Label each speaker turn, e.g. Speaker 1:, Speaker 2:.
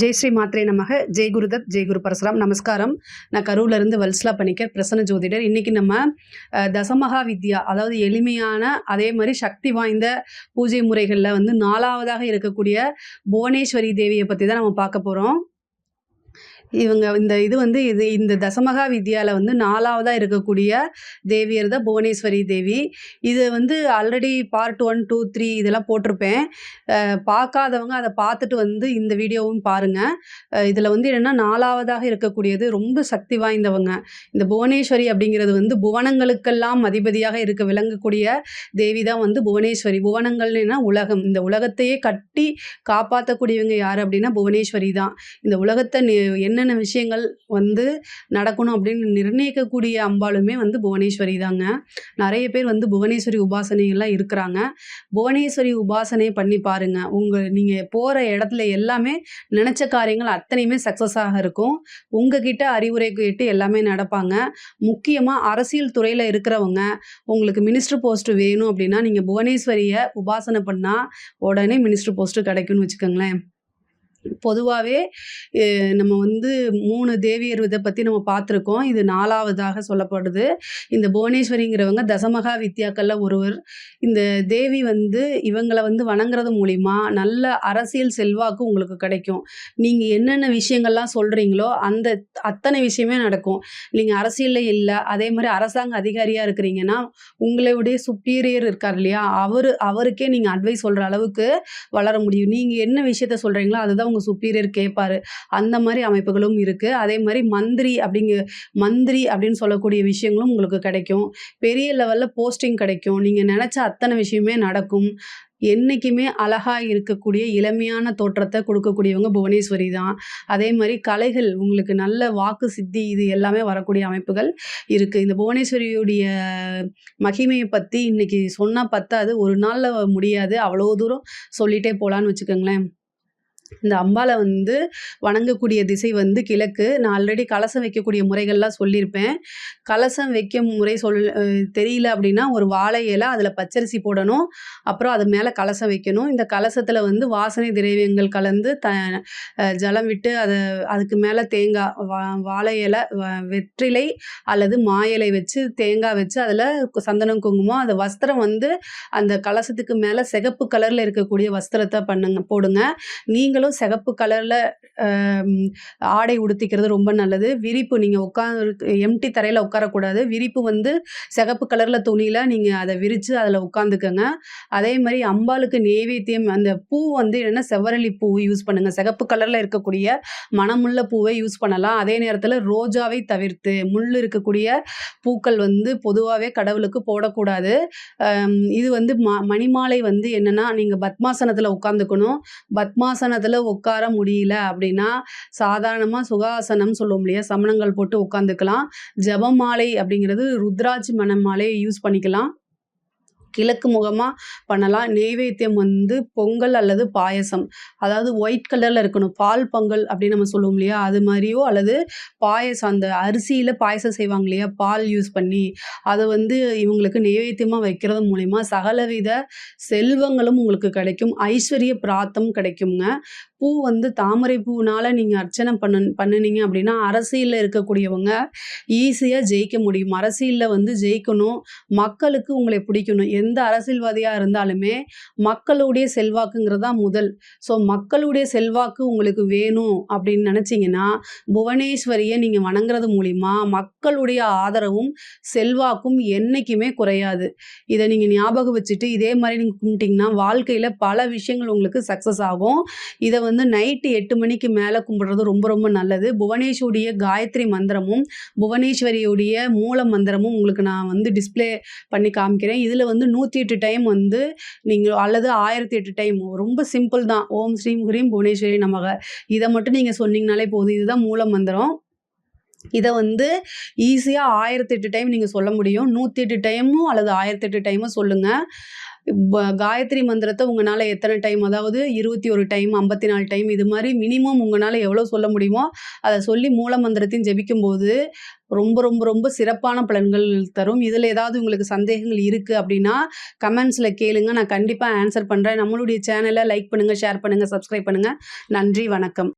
Speaker 1: ஜெய் ஸ்ரீ மாத்ரே நமக. ஜெய் குருதத் ஜெய் குரு பரசுராம். நமஸ்காரம். நான் கரூர்லேருந்து வல்ஸ்லா பண்ணிக்க பிரசன்ன ஜோதிடர். இன்றைக்கி நம்ம தசமகா வித்யா அதாவது எளிமையான அதே மாதிரி சக்தி வாய்ந்த பூஜை முறைகளில் வந்து நாலாவதாக இருக்கக்கூடிய புவனேஸ்வரி தேவியை பற்றி தான் நம்ம பார்க்க போகிறோம் இவங்க இந்த இது வந்து இது இந்த தசமகா வித்யாவில் வந்து நாலாவதாக இருக்கக்கூடிய தேவியர் தான் புவனேஸ்வரி தேவி. இது வந்து already part one two three இதெல்லாம் போட்டிருப்பேன். பார்க்காதவங்க அதை பார்த்துட்டு வந்து இந்த வீடியோவும் பாருங்கள் இதில் வந்து என்னென்னா நாலாவதாக இருக்கக்கூடியது ரொம்ப சக்தி வாய்ந்தவங்க. இந்த புவனேஸ்வரி அப்படிங்கிறது வந்து புவனங்களுக்கெல்லாம் அதிபதியாக இருக்க விளங்கக்கூடிய தேவி தான் வந்து புவனேஸ்வரி. புவனங்கள்னா உலகம். இந்த உலகத்தையே கட்டி காப்பாற்றக்கூடியவங்க யார் அப்படின்னா புவனேஸ்வரி தான். இந்த உலகத்தை என்ன என்னென்ன விஷயங்கள் வந்து நடக்கணும் அப்படின்னு நிர்ணயிக்கக்கூடிய அம்பாளுமே வந்து புவனேஸ்வரி தாங்க. நிறைய பேர் வந்து புவனேஸ்வரி உபாசனைகள்லாம் இருக்கிறாங்க. புவனேஸ்வரி உபாசனை பண்ணி பாருங்க. உங்கள் நீங்கள் போகிற இடத்துல எல்லாமே நினச்ச காரியங்கள் அத்தனையுமே சக்ஸஸாக இருக்கும். உங்ககிட்ட அறிவுரை கேட்டு எல்லாமே நடப்பாங்க. முக்கியமாக அரசியல் துறையில் இருக்கிறவங்க உங்களுக்கு மினிஸ்டர் போஸ்ட் வேணும் அப்படின்னா நீங்கள் புவனேஸ்வரியை உபாசனை பண்ணால் உடனே மினிஸ்டர் போஸ்ட்டு கிடைக்கும்னு வச்சுக்கோங்களேன். பொதுவாகவே நம்ம வந்து மூணு தேவியர் இதை பற்றி நம்ம பார்த்துருக்கோம் இது நாலாவதாக சொல்லப்படுது. இந்த புவனேஸ்வரிங்கிறவங்க தசமகா வித்யாக்களில் ஒருவர். இந்த தேவி வந்து இவங்களை வந்து வணங்குறது மூலிமா நல்ல அரசியல் செல்வாக்கு உங்களுக்கு கிடைக்கும். நீங்கள் என்னென்ன விஷயங்கள்லாம் சொல்கிறீங்களோ அந்த அத்தனை விஷயமே நடக்கும். நீங்கள் அரசியலில் இல்லை அதே மாதிரி அரசாங்க அதிகாரியாக இருக்கிறீங்கன்னா உங்களுடைய சுப்பீரியர் இருக்கார் இல்லையா? அவர் அவருக்கே நீங்கள் அட்வைஸ் சொல்கிற அளவுக்கு வளர முடியும். நீங்கள் என்ன விஷயத்த சொல்கிறீங்களோ அதுதான் அவங்க சுப்பீரியர் கேட்பாரு அந்த மாதிரி அமைப்புகளும் இருக்குது அதே மாதிரி மந்திரி அப்படிங்க மந்திரி அப்படின்னு சொல்லக்கூடிய விஷயங்களும் உங்களுக்கு கிடைக்கும். பெரிய லெவலில் போஸ்டிங் கிடைக்கும். நீங்கள் நினச்ச அத்தனை விஷயமே நடக்கும். என்றைக்குமே அழகாக இருக்கக்கூடிய இளமையான தோற்றத்தை கொடுக்கக்கூடியவங்க புவனேஸ்வரி தான். அதே மாதிரி கலைகள் உங்களுக்கு நல்ல வாக்கு சித்தி இது எல்லாமே வரக்கூடிய அமைப்புகள் இருக்குது இந்த புவனேஸ்வரியுடைய மகிமையை பற்றி இன்னைக்கு சொன்னால் பத்தாது. ஒரு நாளில் முடியாது. அவ்வளோ தூரம் சொல்லிட்டே போகலான்னு வச்சுக்கோங்களேன். இந்த அம்பாவில் வந்து வணங்கக்கூடிய திசை வந்து கிழக்கு. நான் ஆல்ரெடி கலசம் வைக்கக்கூடிய முறைகள்லாம் சொல்லியிருப்பேன். கலசம் வைக்க முறை சொல் தெரியல அப்படின்னா ஒரு வாழை இலை அதில் பச்சரிசி போடணும். அப்புறம் அது மேலே கலசம் வைக்கணும். இந்த கலசத்தில் வந்து வாசனை திரவியங்கள் கலந்து த ஜலம் விட்டு அதை அதுக்கு மேலே தேங்காய் வா வாழை இலை வெற்றிலை அல்லது மா இலை வச்சு தேங்காய் வச்சு அதில் சந்தனம் குங்குமம் அந்த வஸ்திரம் வந்து அந்த கலசத்துக்கு மேலே சிகப்பு கலரில் இருக்கக்கூடிய வஸ்திரத்தை பண்ணுங்க போடுங்க. நீங்களும் சிகப்பு கலரில் ஆடை உடுத்திக்கிறது ரொம்ப நல்லது. விரிப்பு நீங்கள் உட்காந்து எம்டி தரையில் உட்காரக்கூடாது. விரிப்பு வந்து சிகப்பு கலரில் துணியில் நீங்கள் அதை விரித்து அதில் உட்காந்துக்கோங்க அதே மாதிரி அம்பாளுக்கு நெய்வேத்தியம் அந்த பூ வந்து என்னென்னா செவ்வரளி பூ யூஸ் பண்ணுங்கள் சிகப்பு கலரில் இருக்கக்கூடிய மணமுள்ள பூவை யூஸ் பண்ணலாம். அதே நேரத்தில் ரோஜாவை தவிர்த்து முள் இருக்கக்கூடிய பூக்கள் வந்து பொதுவாகவே கடவுளுக்கு போடக்கூடாது. இது வந்து ம மணிமாலை வந்து என்னென்னா நீங்கள் பத்மாசனத்தில் உட்காந்துக்கணும் பத்மாசனத்தில் உட்கார முடியல அப்படின்னா சாதாரணமாக சுகாசனம் சொல்லுவோம் இல்லையா? சமணங்கள் போட்டு உட்காந்துக்கலாம் ஜபமாலை அப்படிங்கிறது ருத்ராட்சி மணமாலை யூஸ் பண்ணிக்கலாம். கிழக்கு முகமாக பண்ணலாம். நெய்வேத்தியம் வந்து பொங்கல் அல்லது பாயசம். அதாவது ஒயிட் கலரில் இருக்கணும். பால் பொங்கல் அப்படின்னு நம்ம சொல்லுவோம் இல்லையா? அது மாதிரியோ அல்லது பாயசம் அந்த அரிசியில் பாயசம் செய்வாங்க இல்லையா? பால் யூஸ் பண்ணி அதை வந்து இவங்களுக்கு நெய்வேத்தியமாக வைக்கிறது மூலிமா சகலவித செல்வங்களும் உங்களுக்கு கிடைக்கும். ஐஸ்வர்ய பிராத்தம் கிடைக்குங்க. பூ வந்து தாமரை பூனால நீங்கள் அர்ச்சனை பண்ண பண்ணுனீங்க அப்படின்னா அரசியலில் இருக்கக்கூடியவங்க ஈஸியாக ஜெயிக்க முடியும். அரசியலில் வந்து ஜெயிக்கணும். மக்களுக்கு உங்களை பிடிக்கணும். எந்த அரசியல்வாதியாக இருந்தாலுமே மக்களுடைய செல்வாக்குங்கிறது தான் முதல். ஸோ மக்களுடைய செல்வாக்கு உங்களுக்கு வேணும் அப்படின்னு நினச்சிங்கன்னா புவனேஸ்வரியை நீங்கள் வணங்குறது மூலிமா மக்களுடைய ஆதரவும் செல்வாக்கும் என்றைக்குமே குறையாது. இதை நீங்கள் ஞாபகம் வச்சுட்டு இதே மாதிரி நீங்கள் கும்பிட்டிங்கன்னா வாழ்க்கையில் பல விஷயங்கள் உங்களுக்கு சக்ஸஸ் ஆகும். இதை வந்து வந்து நைட்டு எட்டு மணிக்கு மேலே கும்பிடுறது ரொம்ப ரொம்ப நல்லது. புவனேஸ்வரிய காயத்ரி மந்திரமும் புவனேஸ்வரியுடைய மூல மந்திரமும் உங்களுக்கு நான் வந்து டிஸ்ப்ளே பண்ணி காமிக்கிறேன். இதில் வந்து நூற்றி எட்டு டைம் வந்து நீங்கள் அல்லது ஆயிரத்தி எட்டு டைம் ரொம்ப சிம்பிள் தான். ஓம் ஸ்ரீம் ஹ்ரீம் புவனேஸ்வரி நமக. இதை மட்டும் நீங்கள் சொன்னீங்கனாலே போதும். இதுதான் மூல மந்திரம். இதை வந்து ஈஸியாக ஆயிரத்தெட்டு டைம் நீங்கள் சொல்ல முடியும். நூற்றி எட்டு டைமும் அல்லது ஆயிரத்தெட்டு டைமும் சொல்லுங்கள் காயத்ரி மந்திரத்தை உங்களால் எத்தனை டைம் அதாவது இருபத்தி ஒரு டைம் ஐம்பத்தி நாலு டைம் இது மாதிரி மினிமம் உங்களால் எவ்வளோ சொல்ல முடியுமோ அதை சொல்லி மூல மந்திரத்தையும் ஜெபிக்கும்போது ரொம்ப ரொம்ப ரொம்ப சிறப்பான பலன்கள் தரும். இதில் ஏதாவது உங்களுக்கு சந்தேகங்கள் இருக்குது அப்படின்னா கமெண்ட்ஸில் கேளுங்க. நான் கண்டிப்பாக ஆன்சர் பண்ணுறேன் நம்மளுடைய சேனலை லைக் பண்ணுங்கள் ஷேர் பண்ணுங்கள் சப்ஸ்கிரைப் பண்ணுங்கள் நன்றி வணக்கம்.